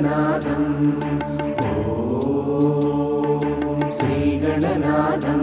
श्रीगणनाथम् ॐ श्रीगणनाथम्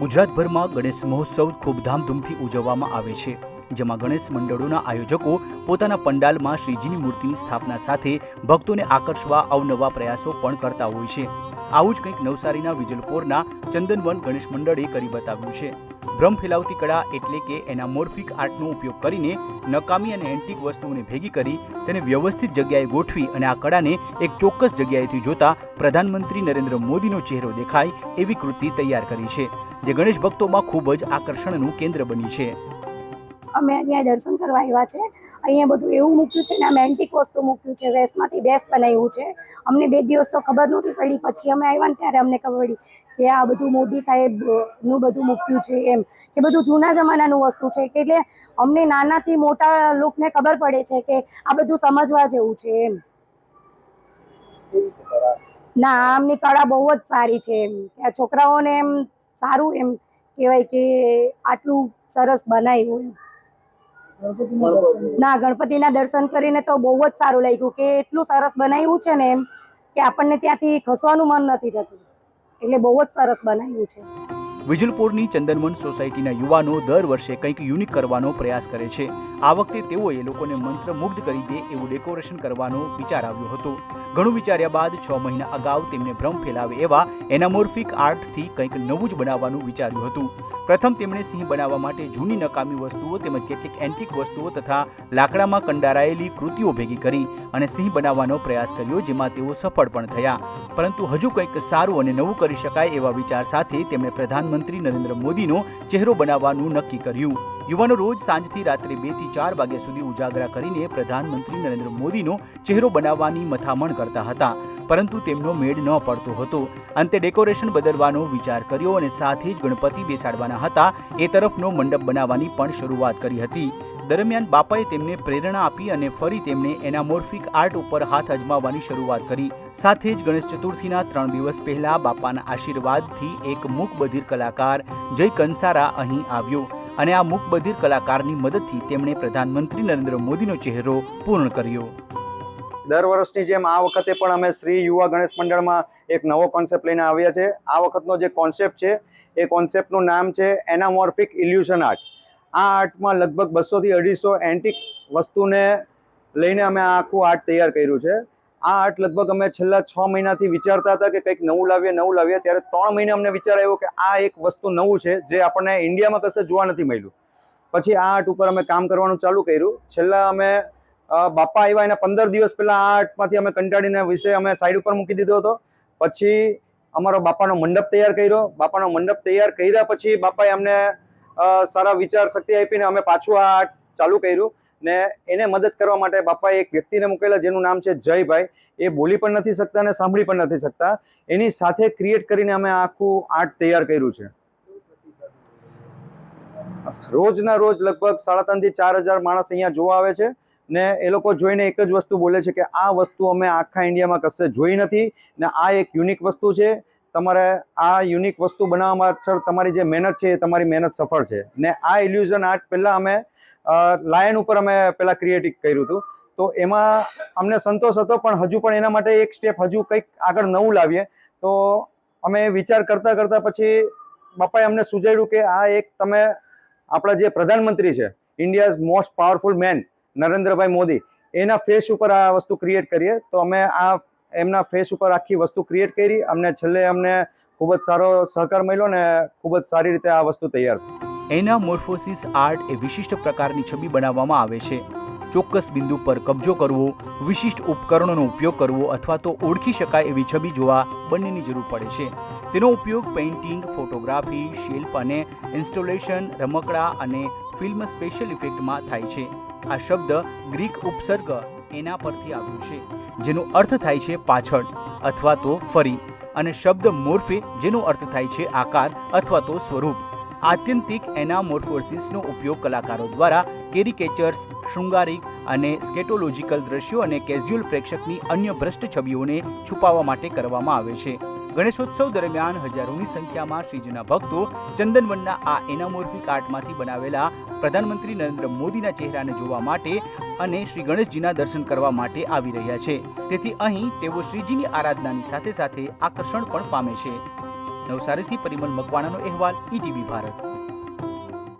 ગુજરાતભરમાં ગણેશ મહોત્સવ ખૂબ ધામધૂમથી ઉજવવામાં આવે છે જેમાં ગણેશ મંડળોના આયોજકો પોતાના પંડાલમાં શ્રીજીની મૂર્તિની સ્થાપના સાથે ભક્તોને આકર્ષવા અવનવા પ્રયાસો પણ કરતા હોય છે આવું જ કંઈક નવસારીના વિજલપોરના ચંદનવન ગણેશ મંડળે કરી બતાવ્યું છે ભ્રમ ફેલાવતી કળા એટલે કે એના મોર્ફિક આર્ટનો ઉપયોગ કરીને નકામી અને એન્ટિક વસ્તુઓને ભેગી કરી તેને વ્યવસ્થિત જગ્યાએ ગોઠવી અને આ કળાને એક ચોક્કસ જગ્યાએથી જોતા પ્રધાનમંત્રી નરેન્દ્ર મોદીનો ચહેરો દેખાય એવી કૃતિ તૈયાર કરી છે, જે ગણેશ ભક્તોમાં ખૂબ જ આકર્ષણનું કેન્દ્ર બની છે. અમે અહીંયા દર્શન કરવા આવ્યા છે. અહીંયા બધું એવું મૂક્યું છે ને અમે એન્ટિક વસ્તુ મૂક્યું છે. વેસમાંથી બેસ બનાવ્યું છે. અમને બે દિવસ તો ખબર નહોતી પડી. પછી અમે આવ્યા ને ત્યારે અમને ખબર પડી કે આ બધું મોદી સાહેબનું બધું મૂક્યું છે એમ. કે બધું જૂના જમાનાનું વસ્તુ છે. કે એટલે અમને નાનાથી મોટા લોકોને ખબર પડે છે કે આ બધું સમજવા જેવું છે એમ. ના, આમની કળા બહુ જ સારી છે એમ. કે છોકરાઓને એમ સારું એમ કહેવાય કે આટલું સરસ બનાવ્યું એમ. ના ગણપતિના દર્શન કરીને તો બહુ જ સારું લાગ્યું કે એટલું સરસ બનાવ્યું છે ને એમ કે આપણને ત્યાંથી ખસવાનું મન નથી થતું. એટલે બહુ જ સરસ બનાવ્યું છે. વિજલપોરની ચંદનવન સોસાયટીના યુવાનો દર વર્ષે કંઈક યુનિક કરવાનો પ્રયાસ કરે છે. આ વખતે તેઓએ લોકોને મંત્રમુગ્ધ કરી દે એવું ડેકોરેશન કરવાનો વિચાર આવ્યો હતો. ઘણું વિચાર્યા બાદ છ મહિના અગાઉ તેમને ભ્રમ ફેલાવે એવા એનામોર્ફિક આર્ટથી કંઈક નવું જ બનાવવાનું વિચાર્યું હતું. પ્રથમ તેમણે સિંહ બનાવવા માટે જૂની નકામી વસ્તુઓ તેમજ કેટલીક એન્ટિક વસ્તુઓ તથા લાકડામાં કંડારાયેલી કૃતિઓ ભેગી કરી અને સિંહ બનાવવાનો પ્રયાસ કર્યો જેમાં તેઓ સફળ પણ થયા. પરંતુ હજુ કંઈક સારું અને નવું કરી શકાય એવા વિચાર સાથે તેમણે પ્રધાનમંત્રી નરેન્દ્ર મોદીનો ચહેરો બનાવવાનું નક્કી કર્યું. યુવાનો રોજ સાંજથી રાત્રે બેથી ચાર વાગ્યા સુધી ઉજાગરા કરીને પ્રધાનમંત્રી નરેન્દ્ર મોદીનો ચહેરો બનાવવાની મથામણ કરતા હતા. પરંતુ તેમનો મેળ ન પડતો હતો. અંતે ડેકોરેશન બદલવાનો વિચાર કર્યો અને સાથે જ ગણપતિ બેસાડવાના હતા. એ તરફનો મંડપ બનાવવાની પણ શરૂઆત કરી હતી. દરમિયાન બાપાએ તેમને પ્રેરણા આપી અને ફરી તેમણે એનામોર્ફિક આર્ટ ઉપર હાથ અજમાવવાની શરૂઆત કરી. સાથે જ ગણેશ ચતુર્થીના ત્રણ દિવસ પહેલા બાપાના આશીર્વાદથી એક મૂકબધિર કલાકાર જય કંસારા અહીં આવ્યો અને આ મૂકબધિર કલાકારની મદદથી તેમણે પ્રધાનમંત્રી નરેન્દ્ર મોદીનો ચહેરો પૂર્ણ કર્યો. દર વર્ષની જેમ આ વખતે પણ અમે શ્રી યુવા ગણેશ મંડળમાં એક નવો કોન્સેપ્ટ લઈને આવ્યા છે. આ વખતનો જે કોન્સેપ્ટ છે, એ કોન્સેપ્ટનું નામ છે એનામોર્ફિક ઇલ્યુશન આર્ટ. આ આર્ટમાં લગભગ બસોથી અઢીસો એન્ટિક વસ્તુને લઈને અમે આખું આર્ટ તૈયાર કર્યું છે. આ આર્ટ લગભગ અમે છેલ્લા છ મહિનાથી વિચારતા હતા કે કંઈક નવું લાવીએ નવું લાવીએ. ત્યારે ત્રણ મહિને અમને વિચાર આવ્યો કે આ એક વસ્તુ નવું છે જે આપણને ઇન્ડિયામાં કશે જોવા નથી મળ્યું. પછી આ આર્ટ ઉપર અમે કામ કરવાનું ચાલુ કર્યું. છેલ્લા અમે બાપા આવ્યા એના પંદર દિવસ પહેલાં આ આર્ટમાંથી અમે કંટાળીને વિષય અમે સાઈડ ઉપર મૂકી દીધો હતો. પછી અમારો બાપાનો મંડપ તૈયાર કર્યો. બાપાનો મંડપ તૈયાર કર્યા પછી બાપાએ અમને સારા વિચાર, શક્તિ આપીને અમે પાછું આ ચાલુ કર્યું ને એને મદદ કરવા માટે બાપાએ એક વ્યક્તિને મૂકેલા જેનું નામ છે જયભાઈ. એ બોલી પણ નથી શકતા અને સાંભળી પણ નથી શકતા. એની સાથે ક્રિએટ કરીને અમે આખું આર્ટ તૈયાર કર્યું છે. રોજના રોજ લગભગ સાડા ત્રણથી ચાર હજાર માણસ અહીંયા જોવા આવે છે ને એ લોકો જોઈને એક જ વસ્તુ બોલે છે કે આ વસ્તુ અમે આખા ઇન્ડિયામાં કશે જોઈ નથી ને આ એક યુનિક વસ્તુ છે તમારે આ યુનિક વસ્તુ બનાવવા પાછળ તમારી જે મહેનત છે એ તમારી મહેનત સફળ છે. ને આ ઇલ્યુઝન આર્ટ પહેલાં અમે લાયન ઉપર અમે પહેલાં ક્રિએટિવ કર્યું હતું. તો એમાં અમને સંતોષ હતો, પણ હજુ પણ એના માટે એક સ્ટેપ હજુ કંઈક આગળ નવું લાવીએ. તો અમે વિચાર કરતાં કરતાં પછી બાપાએ અમને સૂચવ્યું કે આ એક તમે, આપણા જે પ્રધાનમંત્રી છે India's most powerful man Narendrabhai Modi, એના ફેસ ઉપર આ વસ્તુ ક્રિએટ કરીએ. તો અમે આ એમના ફેસ ઉપર આખી વસ્તુ ક્રિએટ કરી, અમને છેલ્લે અમને ખૂબ જ સારો સહકાર મળ્યો ને ખૂબ જ સારી રીતે આ વસ્તુ તૈયાર થઈ. એનામોર્ફોસિસ આર્ટ એ વિશિષ્ટ પ્રકારની છબી બનાવવામાં આવે છે. ચોક્કસ બિંદુ પર કબજો કરવો, વિશિષ્ટ ઉપકરણોનો ઉપયોગ કરવો અથવા તો ઓળખી શકાય એવી છબી જોવા બંનેની જરૂર પડે છે. તેનો ઉપયોગ પેઇન્ટિંગ ફોટોગ્રાફી શિલ્પ અને ઇન્સ્ટોલેશન રમકડા અને ફિલ્મ સ્પેશિયલ ઇફેક્ટમાં થાય છે. આ શબ્દ ગ્રીક ઉપસર્ગ એના પરથી આવ્યું છે, જેનો અર્થ થાય છે પાછળ, અથવા તો ફરી, અને શબ્દ મોર્ફે, જેનો અર્થ થાય છે આકાર, અથવા તો સ્વરૂપ. આત્યંતિક એનામોર્ફોસિસનો ઉપયોગ કલાકારો દ્વારા કેરિકેચર્સ, શૃંગારિક અને સ્કેટોલોજિકલ દ્રશ્યો અને કેઝ્યુઅલ પ્રેક્ષકની અન્ય ભ્રષ્ટ છબીઓને છુપાવવા માટે કરવામાં આવે છે. ગણેશોત્સવ દરમિયાન હજારોની સંખ્યામાં શ્રીજીના ભક્તો ચંદનવનના આ એનામોર્ફિક આર્ટમાંથી બનાવેલા પ્રધાનમંત્રી નરેન્દ્ર મોદીના ચહેરાને જોવા માટે અને શ્રી ગણેશજીના દર્શન કરવા માટે આવી રહ્યા છે. તેથી અહીં તેઓ શ્રીજીની આરાધનાની સાથે સાથે આકર્ષણ પણ પામે છે. નવસારીથી પરિમલ મકવાણાનો અહેવાલ, ઈટીવી ભારત.